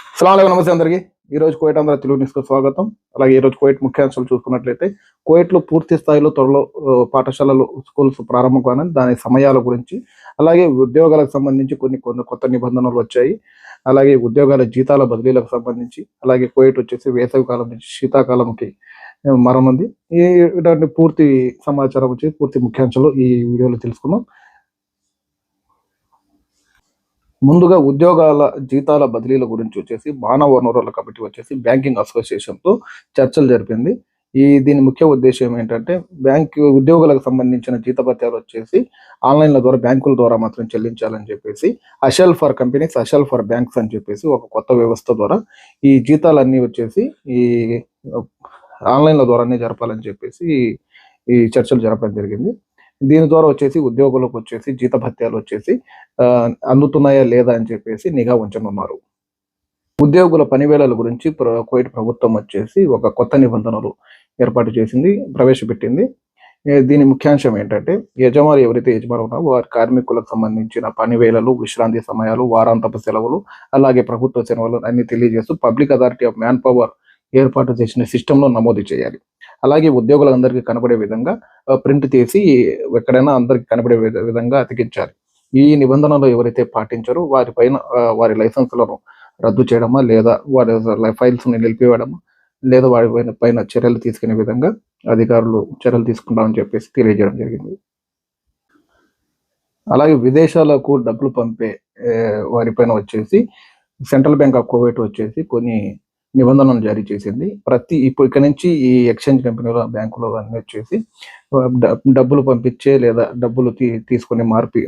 సలాం నమస్తే అందరికీ. ఈ రోజు కోయిట్ ఆంధ్ర తెలుగు న్యూస్కు స్వాగతం. అలాగే ఈ రోజు కోయిట్ ముఖ్యాంశాలు చూసుకున్నట్లయితే కోయిట్లో పూర్తి స్థాయిలో త్వరలో పాఠశాలలు స్కూల్స్ ప్రారంభం కానీ దాని సమయాల గురించి అలాగే ఉద్యోగాలకు సంబంధించి కొన్ని కొన్ని కొత్త నిబంధనలు వచ్చాయి. అలాగే ఉద్యోగాల జీతాల బదిలీలకు సంబంధించి అలాగే కోయట్ వచ్చేసి వేసవి కాలం నుంచి శీతాకాలంకి ఆ, ఉంది ఈ ఇటువంటి పూర్తి సమాచారం వచ్చి పూర్తి ముఖ్యాంశాలు ఈ వీడియోలో తెలుసుకున్నాం ముందుగా ఉద్యోగాల జీతాల బదిలీల గురించి వచ్చేసి మానవ వనరుల కమిటీ వచ్చేసి బ్యాంకింగ్ అసోసియేషన్తో చర్చలు జరిపింది. ఈ దీని ముఖ్య ఉద్దేశం ఏంటంటే బ్యాంక్ ఉద్యోగులకు సంబంధించిన జీతపత్యాలు వచ్చేసి ఆన్లైన్ల ద్వారా బ్యాంకుల ద్వారా మాత్రం చెల్లించాలని చెప్పేసి usual for companies usual for banks అని చెప్పేసి ఒక కొత్త వ్యవస్థ ద్వారా ఈ జీతాలన్నీ వచ్చేసి ఈ ఆన్లైన్ల ద్వారానే జరపాలని చెప్పేసి ఈ చర్చలు జరపడం జరిగింది. దీని ద్వారా వచ్చేసి ఉద్యోగులకు వచ్చేసి జీతభత్యాలు వచ్చేసి అందుతున్నాయా లేదా అని చెప్పేసి నిఘా ఉంచనున్నారు. ఉద్యోగుల పనివేళల గురించి ప్ర- కువైట్ ప్రభుత్వం వచ్చేసి ఒక కొత్త నిబంధనలు ఏర్పాటు చేసింది ప్రవేశపెట్టింది. దీని ముఖ్యాంశం ఏంటంటే యజమాని ఎవరైతే యజమాని ఉన్నారో వారి కార్మికులకు సంబంధించిన పనివేళలు విశ్రాంతి సమయాలు వారాంతపు సెలవులు అలాగే ప్రభుత్వ సెలవులు అన్ని తెలియజేస్తూ public authority of manpower ఏర్పాటు చేసిన సిస్టంలో నమోదు చేయాలి. అలాగే ఉద్యోగులందరికీ కనబడే విధంగా ప్రింట్ తీసి ఎక్కడైనా అందరికి కనబడే విధ- విధంగా అతికించాలి. ఈ నిబంధనలు ఎవరైతే పాటించారో వారిపైన పైన వారి లైసెన్సులను రద్దు చేయడమా లేదా వారి ఫైల్స్ని నిలిపివేయడమా లేదా వారి పైన పైన చర్యలు తీసుకునే విధంగా అధికారులు చర్యలు తీసుకుంటామని చెప్పేసి తెలియజేయడం జరిగింది. అలాగే విదేశాలకు డబ్బులు పంపే వారిపైన వచ్చేసి సెంట్రల్ బ్యాంక్ ఆఫ్ కువైట్ వచ్చేసి కొన్ని నిబంధనలు జారీ చేసింది. ప్రతి ఇప్పుడు ఇక్కడ నుంచి ఈ ఎక్స్చేంజ్ కంపెనీలో బ్యాంకులో అన్ని వచ్చేసి డబ్బులు పంపించే లేదా డబ్బులు తీ తీసుకునే మార్పు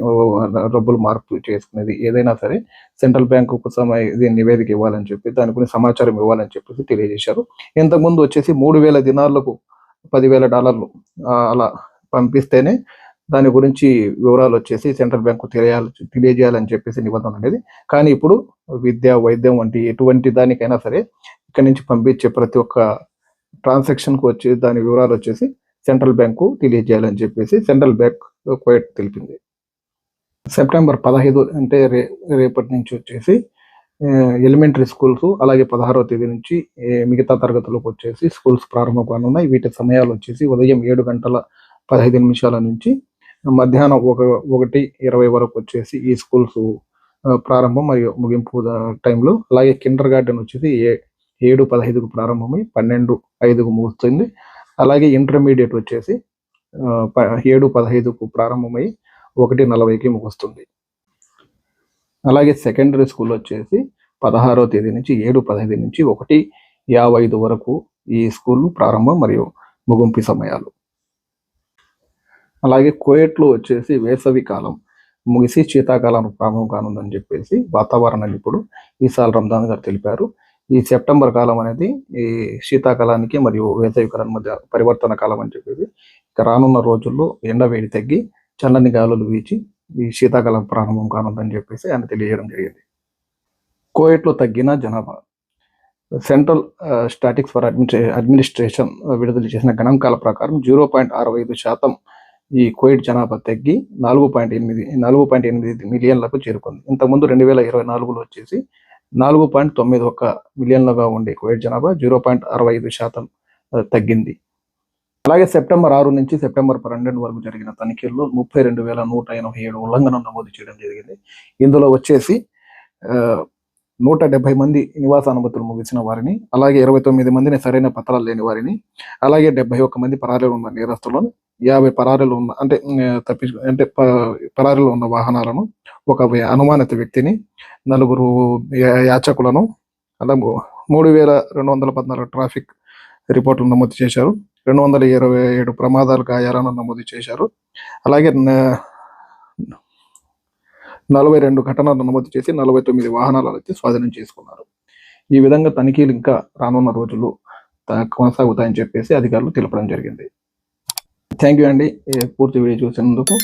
డబ్బులు మార్పు చేసుకునేది ఏదైనా సరే సెంట్రల్ బ్యాంకు కోసం ఇది నివేదిక ఇవ్వాలని చెప్పి దాని గురించి సమాచారం ఇవ్వాలని చెప్పేసి తెలియజేశారు. ఇంతకుముందు వచ్చేసి మూడు వేల దినాలకు పదివేల డాలర్లు అలా పంపిస్తేనే దాని గురించి వివరాలు వచ్చేసి సెంట్రల్ బ్యాంకు తెలియాలి తెలియజేయాలని చెప్పేసి నిబంధన అనేది. కానీ ఇప్పుడు విద్య వైద్యం వంటి ఎటువంటి దానికైనా సరే ఇక్కడ నుంచి పంపించే ప్రతి ఒక్క ట్రాన్సాక్షన్కు వచ్చి దాని వివరాలు వచ్చేసి సెంట్రల్ బ్యాంకు తెలియజేయాలని చెప్పేసి సెంట్రల్ బ్యాంక్ కువైట్ తెలిపింది. సెప్టెంబర్ పదహైదు అంటే రే రేపటి నుంచి వచ్చేసి ఎలిమెంటరీ స్కూల్స్ అలాగే పదహారవ తేదీ నుంచి మిగతా తరగతులకు వచ్చేసి స్కూల్స్ ప్రారంభం కానున్నాయి. వీటి సమయాలు వచ్చేసి ఉదయం ఏడు గంటల పదహైదు నిమిషాల నుంచి మధ్యాహ్నం ఒక ఒకటి ఇరవై వరకు వచ్చేసి ఈ స్కూల్స్ ప్రారంభం మరియు ముగింపు టైంలో. అలాగే కిండర్ గార్డెన్ వచ్చేసి ఏ ఏడు పదహైదుకు ప్రారంభమై పన్నెండు ఐదుకు ముగుస్తుంది. అలాగే ఇంటర్మీడియట్ వచ్చేసి ప- ఏడు పదహైదుకు ప్రారంభమై ఒకటి నలభైకి ముగుస్తుంది. అలాగే సెకండరీ స్కూల్ వచ్చేసి పదహారో తేదీ నుంచి ఏడు పదహైదు నుంచి ఒకటి యాభై ఐదు వరకు ఈ స్కూల్ ప్రారంభం మరియు ముగింపు సమయాలు. అలాగే కోయట్లో వచ్చేసి వేసవి కాలం ముగిసి శీతాకాలం ప్రారంభం కానుందని చెప్పేసి వాతావరణ నిపుణుడు ఈసాల్ రంజాన్ గారు తెలిపారు. ఈ సెప్టెంబర్ కాలం అనేది ఈ శీతాకాలానికి మరియు వేసవి కాలం మధ్య పరివర్తన కాలం అని చెప్పేది. ఇక రానున్న రోజుల్లో ఎండ వేడి తగ్గి చల్లని గాలులు వీచి ఈ శీతాకాలం ప్రారంభం కానుందని చెప్పేసి ఆయన తెలియజేయడం జరిగింది. కోయట్లో తగ్గిన జనాభా. సెంట్రల్ స్టాటిక్స్ ఫర్ అడ్మినిస్ట్రేషన్ విడుదల చేసిన గణాంకాల ప్రకారం జీరో పాయింట్ అరవై ఐదు శాతం ఈ కోవిడ్ జనాభా తగ్గి నాలుగు పాయింట్ ఎనిమిది నాలుగు పాయింట్ ఎనిమిది మిలియన్లకు చేరుకుంది. ఇంతకుముందు రెండు వేల ఇరవై నాలుగులో వచ్చేసి నాలుగు పాయింట్ తొమ్మిది ఒక్క మిలియన్లుగా ఉండే కువైట్ జనాభా జీరో పాయింట్ అరవై ఐదు శాతం తగ్గింది. అలాగే సెప్టెంబర్ ఆరు నుంచి సెప్టెంబర్ పన్నెండు వరకు జరిగిన తనిఖీల్లో ముప్పై రెండు వేల నూట ఎనభై ఏడు ఉల్లంఘన నమోదు చేయడం జరిగింది. ఇందులో వచ్చేసి నూట డెబ్బై మంది నివాస అనుమతులు ముగిసిన వారిని అలాగే ఇరవై తొమ్మిది మందిని సరైన పత్రాలు లేని వారిని అలాగే డెబ్బై ఒక్క మంది పరారీలో ఉన్న నేరస్తులను యాభై పరారీలు ఉన్న అంటే ఉమ్, తప్పి అంటే పరారీలు ఉన్న వాహనాలను ఒక అనుమానిత వ్యక్తిని నలుగురు యాచకులను అలా మూడు వేల రెండు వందల పద్నాలుగు ట్రాఫిక్ రిపోర్టులు నమోదు చేశారు. రెండు వందల ఇరవై ఏడు ప్రమాదాలు గాయాలను నమోదు చేశారు. అలాగే నలభై రెండు ఘటనలు నమోదు చేసి నలభై తొమ్మిది వాహనాలు అయితే స్వాధీనం చేసుకున్నారు. ఈ విధంగా తనిఖీలు ఇంకా రానున్న రోజుల్లో త- కొనసాగుతాయని చెప్పేసి అధికారులు తెలపడం జరిగింది. థ్యాంక్ యూ అండి. పూర్తి వీడియో చూసినందుకు.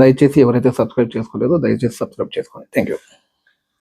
దయచేసి ఎవరైతే సబ్స్క్రైబ్ చేసుకోలేదో దయచేసి సబ్స్క్రైబ్ చేసుకోండి. Thank you.